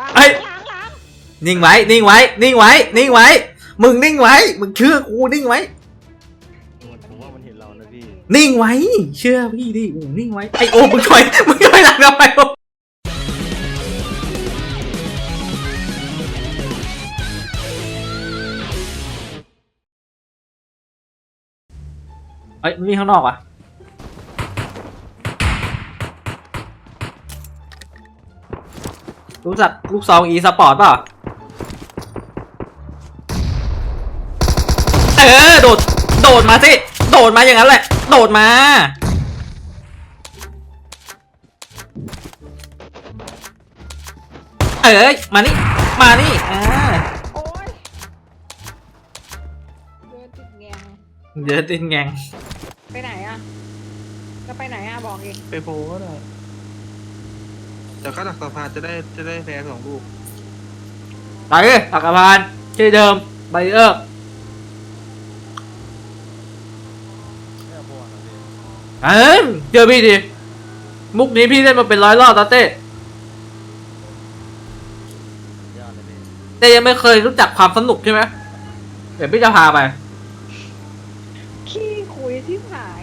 วางเอ้ยล้างล้างนิ่งไว้ นิ่งไว้ นิ่งไว้ นิ่งไว้ มึงนิ่งไว้ มึงเชื่อกูนิ่งไว้ ผมว่ามันเห็นเรานะพี่ นิ่งไว้ เชื่อพี่ดิโอ้นิ่งไว้ ไอโอมมึงถอย มึงถอยหลังทำไมโอมเอ้ยมันมีข้างนอกว่ะ รู้จักลูกซองอีสปอร์ตป่ะ เออ โดด โดดมาสิ โดดมาอย่างนั้นแหละ โดดมา เอ้ย มานี่ มานี่ อ่าโอ้ยเดินติดแงงเดี๋ยวตินแงงไปไหนอะจะไปไหนอะบอกอีกไปโพก็ได้ แต่ก็ดักสะพานจะได้จะได้แพ้สองลูกไปเลยอักขพานที่เดิมไบเออร์แค่พวกนะพี่เอ้ยเจอพี่ดิ มุกนี้พี่เล่นมาเป็นร้อยรอบแล้วเต้ยอดเลยพี่เต้ยังไม่เคยรู้จักความสนุกใช่ไหมเดี๋ยวพี่จะพาไป ขี้คุยที่หาย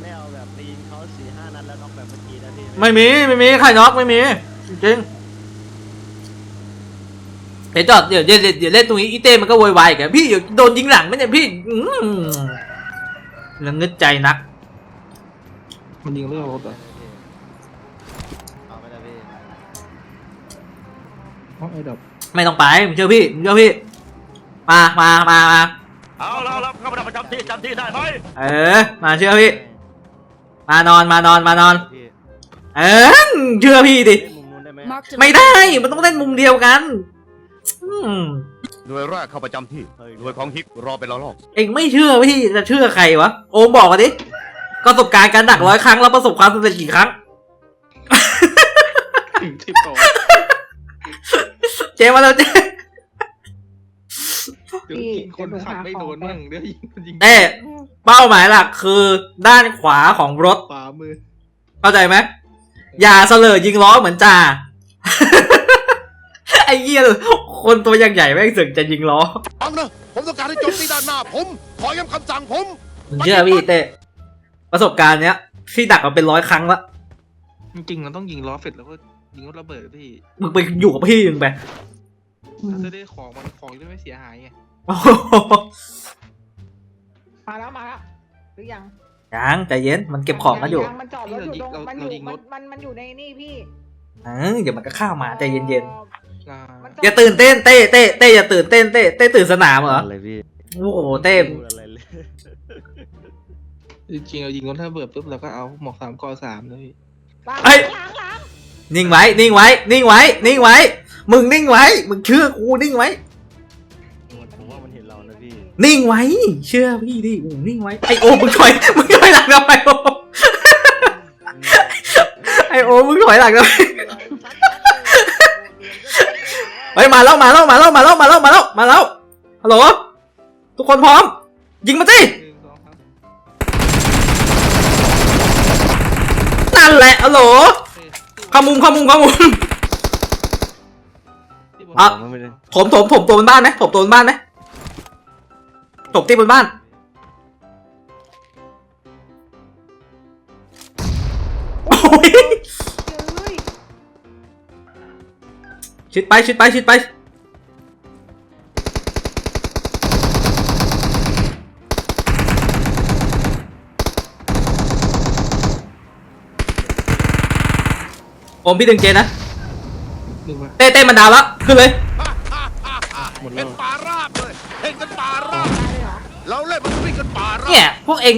ไม่เอาแบบตีนเขาสี่ห้านัดแล้วน็อกแบบเมื่อกี้นะพี่ ไม่มี ไม่มีใครน็อกไม่มี จริงๆเดี๋ยวจอดเดี๋ยวเดี๋ยวเดี๋ยวเล่นตรงนี้อีเต้มันก็โวยวายอีกันพี่เดี๋ยวโดนยิงหลังไหมเนี่ยพี่อืมแล้วงึดใจนัก มันยิงเรื่องรถอะเอาไปเลยพี่เพราะไอ้ดับไม่ต้องไปมึงเชื่อพี่มึงเชื่อพี่ มามามามาเอาแล้วรับเข้ามาประจำที่จำที่ได้ไหมเออ มาเชื่อพี่ มานอนมานอนมานอนพี่ เออเชื่อพี่ดิเล่นมุมนู้นได้ไหม Marked a ไม่ได้ มันต้องเล่นมุมเดียวกันอืมหน่วยแรกเข้าประจำที่หน่วยของฮิกรอเป็นละลอกเองไม่เชื่อพี่จะเชื่อใครวะ โอมบอกมาดิประสบการณ์การดักร้อยครั้งแล้วประสบความสำเร็จกี่ครั้ง ถึงทิปโตเจมาแล้วเจเดี๋ยวยิงคนขับไม่โดนมั่งเดี๋ยวยิงคนยิงเต้เป้าหมายหลักคือด้านขวาของรถ ขวามือ เข้าใจไหม อย่าเสลอยิงล้อเหมือนจ่าไอ้เหี้ยคนตัวอย่างใหญ่แม่งสึกจะยิงล้อฟังนะผมต้องการให้โจมตีด้านหน้าผม ขอย้ำคำสั่งผมมึงเชื่อพี่เต้ประสบการณ์เนี้ยพี่ดักมาเป็นร้อยครั้งละจริงๆมันต้องยิงล้อเฟดแล้วก็ยิงรถระเบิดพี่มึงไปอยู่กับพี่มึงไปถ้าจะได้ของมันของจะไม่เสียหายไงโอ้โหมาแล้วมาแล้วหรือยัง ยังใจเย็นมันเก็บของกันอยู่งมันจอดรถอยู่ตรงมันอยู่มันมันมันอยู่ในนี่พี่เออเดี๋ยวมันก็เข้ามาใจเย็นอ่ามันจๆอย่าตื่นเต้นเต้เต้เต้อย่าตื่นเต้นเต้เต้ตื่นสนามเหรออะไรพี่โอ้โหเต้พูดอะไรเลยจริงๆเรายิงรถระเบิดปุ๊บเราก็เอาหมอกสามกอสามเลยพี่วางเอ้ยล้างล้างนิ่งไว้ นิ่งไว้ นิ่งไว้ นิ่งไว้ มึงนิ่งไว้ มึงเชื่อกูนิ่งไว้ นะพี่นิ่งไว้ เชื่อพี่ดิโอ้นิ่งไว้ ไอโอมมึงถอยมึงถอยหลังทำไมโอมไอโอมมึงถอยหลังทำไมเฮ้ยมาแล้วมาแล้วมาแล้วมาแล้วมาแล้วมาแล้วมาแล้วฮัลโหลทุกคนพร้อม ยิงมาสิหนึ่งสองสามนั่นแหละฮัลโหลเฮ้ยเข้ามุมเข้ามุมเข้ามุมที่บนอะผมไม่ได้ถมถมถมตัวบนบ้านไหมถมตัวบนบ้านไหม ถมตีบนบ้าน โอ้ยเฮ้ยชิดไปชิดไปชิดไป โอมพี่ดึงเจนนะหนึ่งมาเต้เต้มันดาวแล้ว ขึ้นเลย หมดแล้เป็ว เล่นมันวิ่งกันป่าราบเนี่ย พวกเอง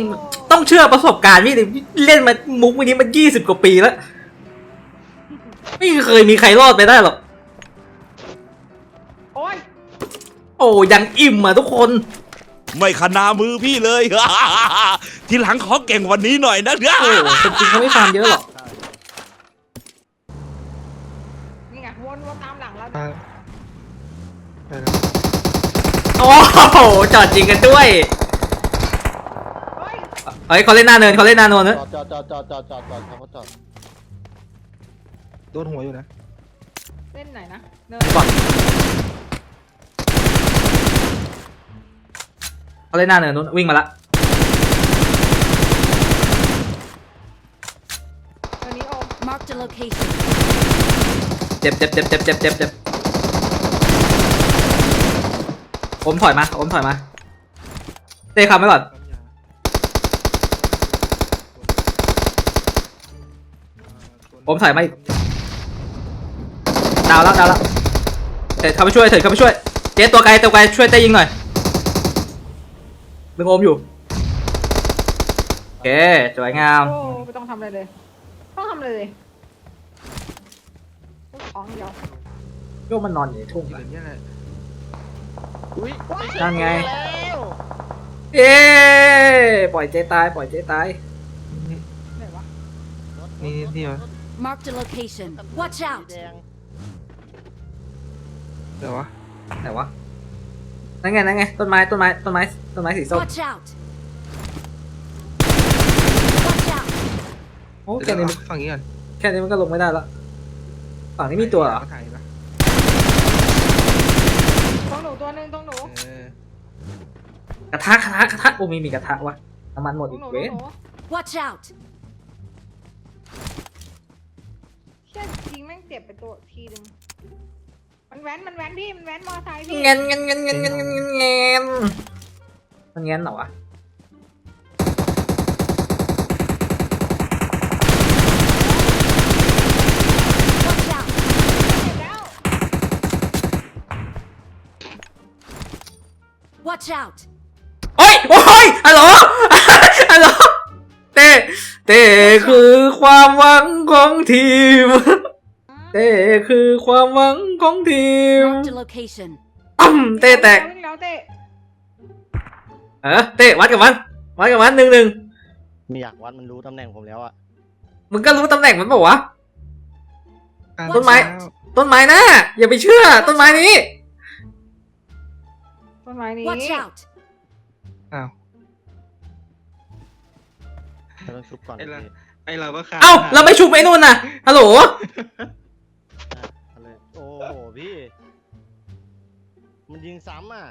ต้องเชื่อประสบการณ์พี่ดิเล่นมามุกวันนี้มันยี่สิบกว่าปีแล้ว ไม่เคยมีใครรอดไปได้หรอก โอ้ยโอ้ยังอิ่มอะทุกคน ไม่ขนามือพี่เลย ทีหลังขอเก่งวันนี้หน่อยนะโอ้เป็นจริงเขาไม่ฟาร์มเยอะหรอก นี่ไงวนวนตามหลังแล้วตายไปแล้วโอ้โหจอดจริงกันด้วย เฮ้ยเขาเล่นหน้าเนินเขาเล่นหน้าเนินนะจอดจอดจอดจอดจอดจอดจอดเขาจอดโดนหัวอยู่นะเล่นไหนนะเนินก่อนเขาเล่นหน้าเนินนู้นวิ่งมาละเนินนี้โอม Marked a location. เจ็บเจ็บเจ็บเจ็บเจ็บเจ็บเจ็บผมถอยมาผมถอยมาเต้คำไว้ก่อน ผมถอยมาอีกดาวแล้วดาวแล้วเถิดเข้าไปช่วยเถิดเข้าไปช่วย เจ๊ตัวไกลตัวไกลช่วยเต้ยิงหน่อยมึงโอมอยู่โอเคสวยงามโอ้ไม่ต้องทำอะไรเลยต้องทำอะไรเลยลูกของเดียวโยกมันนอนอยู่ในทุ่งออะย่างเงี้ยแหละอุ้ยไม่ใช่นั่นไง แล้วเย้ปล่อยเจ๊ตายปล่อยเจ๊ตาย ไหนวะรถนี่นี่วะ Marked a location. Watch สี out. แดงเดี๋ยววะไหนวะนั่นไงนั่นไงต้นไม้ต้นไม้ต้นไม้ต้นไม้สีส้ม Watch out. Watch out. โอ้เดี๋แค่ยวนี้เราฝั่งนี้ก่อนแค่นี้มันก็ลงไม่ได้ละฝั่งนี้มีตัวเหรอถ่ายปะต้องหนูตัวหนึงต้องหนูเออกระทะกระทะกระทะโอ้มีมีกระทะวะน้ำมันหมดต้ออีงหนูกเว้ต้อนงหนู Watch out. เจ็บไปตัวทีหนึ่งมันแว้นมันแว้นพี่มันแว้นมอไซค์พี่เงินเงินเงินเงินเงินเงินเงินมันเงินเหรอวะ Watch out! โอ้ยโอ้ยฮัลโหลฮัลโหลเต้เต้คือความหวังของทีม เต้คือความหวังของทีม Marked a location. อ้ำเต้แตกวิ่งแล้วเตะเออเต้วัดกับมันวัดกับมันหนึ่งหนึ่งไม่อยากวัดมันรู้ตำแหน่งผมแล้วอะมึงก็รู้ตำแหน่งมันบอกวะอะต้นไม้แล้วต้นไม้นะอย่าไปเชื่อ ต้นไม้นี้ ต้นไม้นี้ Watch out. อ้าว เราต้องชุบก่อนไอ้พี่ละไอเราก็ขาดเอ้าเราไม่ชุบไอ้นู่นน่ะฮัลโหลอะเอาเลย โอ้โหพี่ มันยิงซ้ำอะ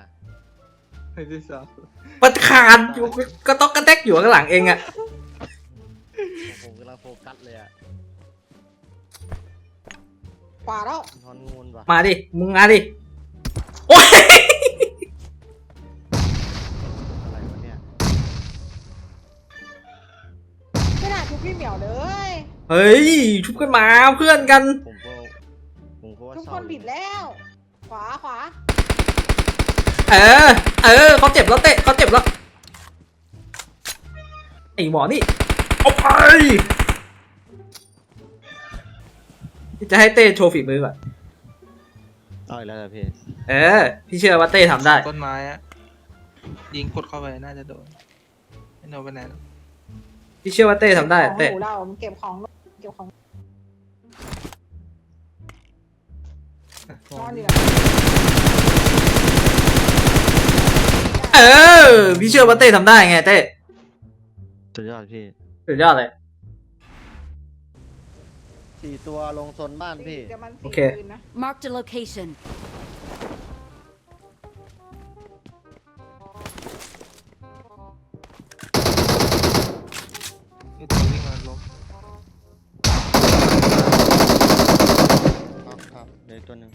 ไอ้ที่สองมันขาดอยู่ก็ต้องกระแทกอยู่ข้างหลังเองอะผมกำลังโฟกัสเลยอะขวาแล้วทอนงูนว่ะมาดิมึงมาดิโอ้ยอะไรวะเนี่ยไม่น่าทุกพี่เหมียวเลย เฮ้ยชุบกันมาเพื่อนกัน ผ คร้านผิดแล้ว ขวาขวาเออ เออเขาเจ็บแล้วเตะเขาเจ็บแล้วไอ้หมอนี่เอาไปจะให้เต้โชว์ฝีมือก่อนเอาอีกแล้วเหรอพี่เออ พี่เชื่อว่าเต้ทำได้ ต้นไม้อะยิงกดเข้าไปน่าจะโดนไม่โดนไปไหนหรอกพี่เชื่อว่าเต้ทำได้ ของเต้ หนูเรามันเก็บของ เก็บของ นอนอยู่นะเออ พี่เชื่อว่าเต้ทำได้ไงเต้สุดยอดพี่สุดยอดเลย สี่ตัวลงโซนบ้านพี่ เดี๋ยวมันโอสี่เคคืนนะ Marked a location. นี่ตัววิ่งมาล้มครับ ครับเดี๋ยวอีกตัวหนึ่ง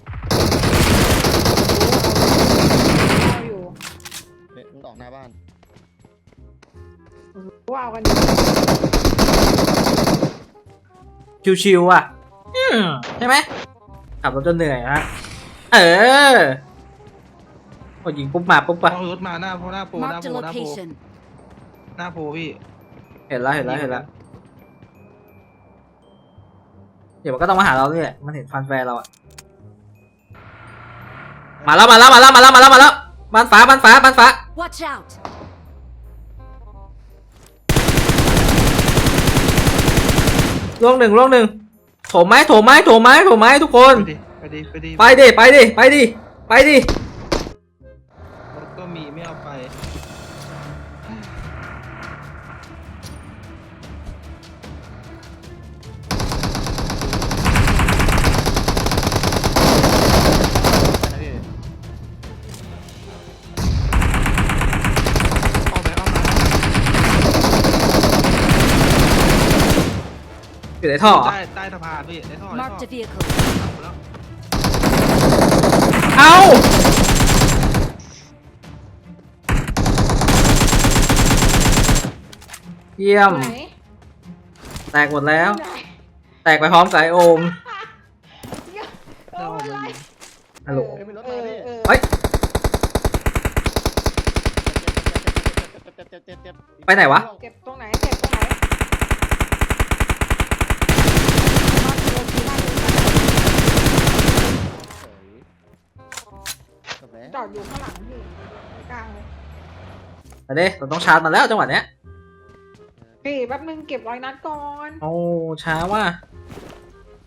เอาอยู่เอ๊ะมันออกหน้าบ้าน ว้าวกันชิวๆอะอืมใช่ไหมขับรถจนเหนื่อยฮะเออพอยิงปุ๊บมาปุ๊บพปะอรถมาหน้าโพหน้าโพหน้า Marked โพ a หน้าโพ location. หน้าโพพี่ เห็นแล้วเห็นแล้วเห็นแล้วเดี๋ยวมันก็ต้องมาหาเราเนี่ยมันเห็นฟันแฟร์เราอะ มาแล้วมาแล้วมาแล้วมาแล้วมาแล้วมาแล้วบ้านฟ้าบ้านฟ้าบ้านฟ้า Watch out. ล่วงหนึ่งล่วงหนึ่งโถมไหมโถมไหมโถมไหมโถมไหมทุกคน ไปดิไปดิไปดิไปดิไปดิไปดิ อยู่ในท่อเหรอใต้ใต้สะพานพี่ในท่อในท่อ Marked a vehicle. เอาแล้วเอ้าเยี่ยม ไหนแตกหมดแล้ว ไหนแตกไปพร้อมกับไอโอมเอออะไรฮัลโหลเฮ้ยมีรถเอมาอพี่เออเฮ้ยเจ็บเจ็บเจ็บเจ็บไปไหนวะเจ็บตรงไหนเจ็บตรงไหนมาถึงโรงพยาบาล จบแล้วจอดอยู่ข้างหลังพี่กลางเลยมาเด้เราต้องชาร์จมันแล้วจังหวะเนี้ยพี่แป๊บนึงเก็บร้อยนัดก่อนโอ้ช้าว่ะ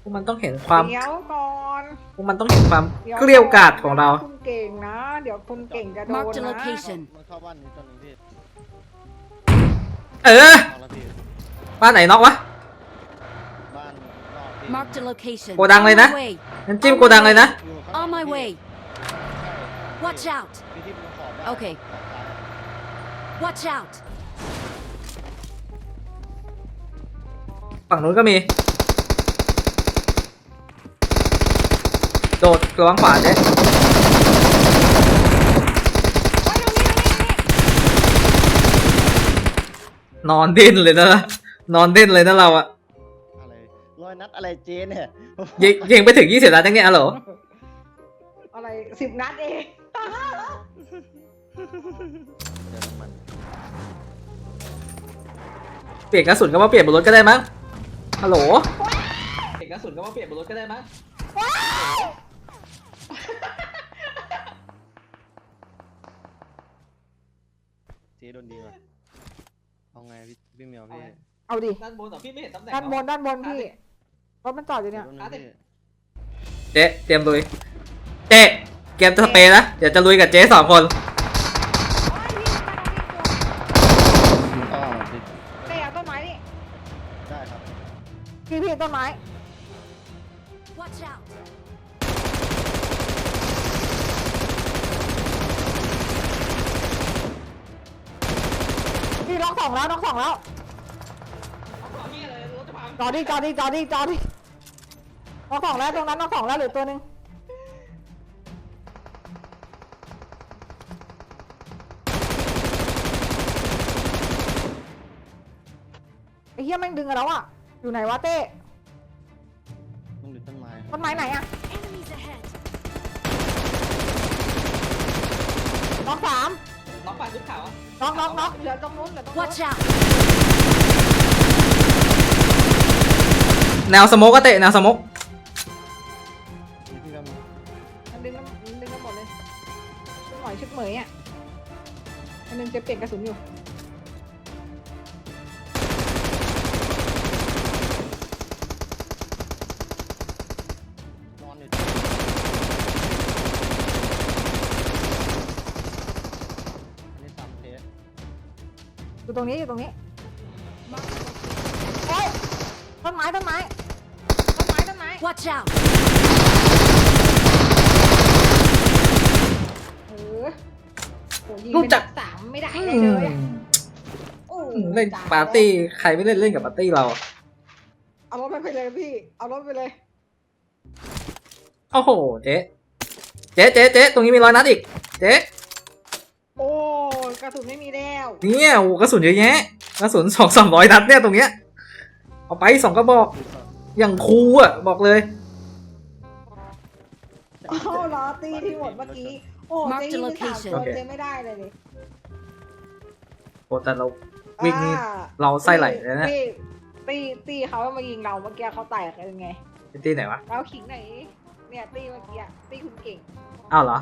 พวกมันต้องเห็นความเดี๋ยวก่อนพวกมันต้องเห็นความดี๋วเกลียวกราดของเรา คุณเก่งนะ เดี๋ยวคุณเก่งจะโดน Marked a นะ location. มันเข้าบ้านนี้ตัวหนึงพี่เออเอาละพี่บ้านไหนน็อกวะ บ้านนอกพี่ Marked a location. Cô đang On lên my á. way. งั้นจิ้มโกดังเลยนะ อยู่ข้าง On my พี่ way. ใช่ Watch out. พี่ที่มันขอบได้โอเคขอบซ้าย Watch out. ฝั่งนู้นก็มี โดดระวังขวาเจ๊ไว้ตรงนี้ตรงนี้ตรงนี้นอนดิ้นเลยนะ นอนดิ้นเลยนะเราอะอะไรร้อยนัดอะไรเจเนี่ยยิงยิงไปถึงยี่สิบนัดยังเนี่ยอะโหลอะไรสิบนัดเอง เดี๋ยวน้ำมันเปลี่ยนกระสุนก็มาเปลี่ยนบนรถก็ได้มั้ง ฮัลโหล เปลี่ยนกระสุนก็มาเปลี่ยนบนรถก็ได้มั้งเจโดนดีว่ะเอาไงพี่พี่เหมียวพี่เอาดิ ด้านบนเหรอพี่ไม่เห็นตำแหน่งด้านบนด้านบนพี่ รถมันจอดอยู่เนี่ยดี๋วแป๊บนึงพี่เจ๊เตรียมลุยเจ๊ เกมจะสเปรย์นะ เดี๋ยวจะลุยกับเจ๊สองคนอ๋อพี่เต้เอาต้นไม้นี่ได้ครับพี่พี่ต้นไม้ Watch out. พี่ล็อกสองแล้วล็อกสองแล้วจอดดิจอดดิจอดดิจอดดิล็อกสองแล้วตรงนั้นล็อกสองแล้วเหลือตัวหนึ่ง เหี้ยแม่งดึงกันแล้วอะ อยู่ไหนวะเต้ต้องดูต้นไม้ครับต้นไม้ไหนอะ Enemies ahead. ล็อกสามน้องปลาชุดขาวล็อกล็อกล็อกเหลือตรงนู้นเหลือตรงนู้น Watch out. แนวสโมกก็เตะแนวสโมกนี่พี่ก็มีมันดึงน้ำมันดึงน้ำหมดเลยชุดหมอยชุดเหมยอะอันนึงจะเปลี่ยนกระสุนอยู่ อยู่ตรงนี้อยู่ตรงนี้โอ๊ยต้นไม้ต้นไม้ต้นไม้ต้นไม้ Watch out. เออโหยิงรู้เป็นจักสามไม่ได้อืเลยเลยอะมโอ้โหเล่นปาร์ตี้ใครไม่เล่นเล่นกับปาร์ตี้เรา เอารถไปเลยพี่ เอารถไปเลยโอ้โห เจ๊ เจ๊เจ๊เจ๊ตรงนี้มีร้อยนัดอีก เจ๊โอ้ก ระสุนไม่มีแล้วเนี่ยโอ้กระสุนเยอะแยะกระสุนสองสามร้อยนัดเนี่ยตรงเนี้ยเอาไปสองกระบอกอย่างคูลอะบอกเลยโอ้ล้อตีที่หมดเมื่อกี้โอ้ Mark เจ๊ the ยิงไปสาม location ตัวโอเคเจ๊ไม่ได้เลยดิโอ้แต่เราวิ่งนี่อ่าเราไส้ไหลเลยนะตีตีตีเขามายิงเราเมื่อกี้เขาแตกกันไงเป็นที่ไหนวะเราขิงไหนเนี่ยตีเมื่อกี้อะตีคุณเก่งอ้าวเหรอ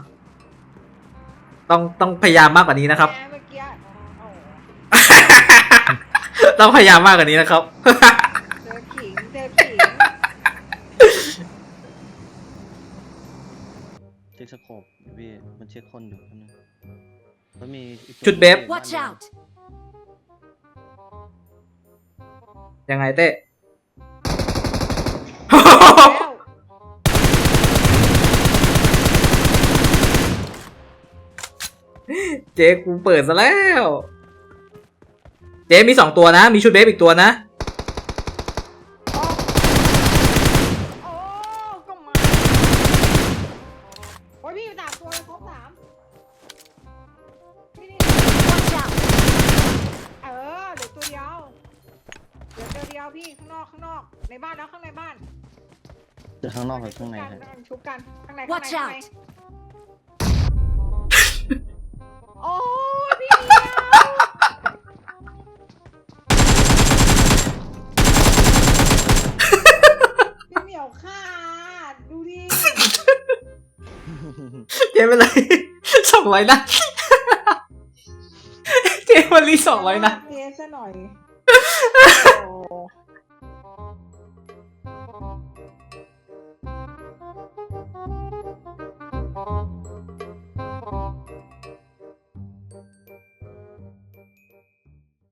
ต้องต้องพยายามมากกว่านี้นะครับแม่เมื่อกี้โอ้ต้องพยายามมากกว่านี้นะครับเจอขิงเจอขิงเช็คสโคปพี่มันเช็คคนอยู่คนนึงแล้วมีอีกตัวจุดเบฟ Watch out. ยังไงเต้ เจ๊กูเปิดซะแล้ว เจ๊มีสองตัวนะ มีชุดเบฟอีกตัวนะโอ้ยพี่อยู่สามตัวเลยครบสามพี่นี่ Watch out! เออเดี๋ยวตัวเดียว เดี๋ยวตัวเดียวพี่ข้างนอกข้างนอก ในบ้านแล้ข้างในบ้าน จะข้างนอกกับข้างในครับวังชุบกันข้างในข้างใน เกมไปเลยสองร้อยนะเกมวันนี้สองร้อยนะเทสหน่อย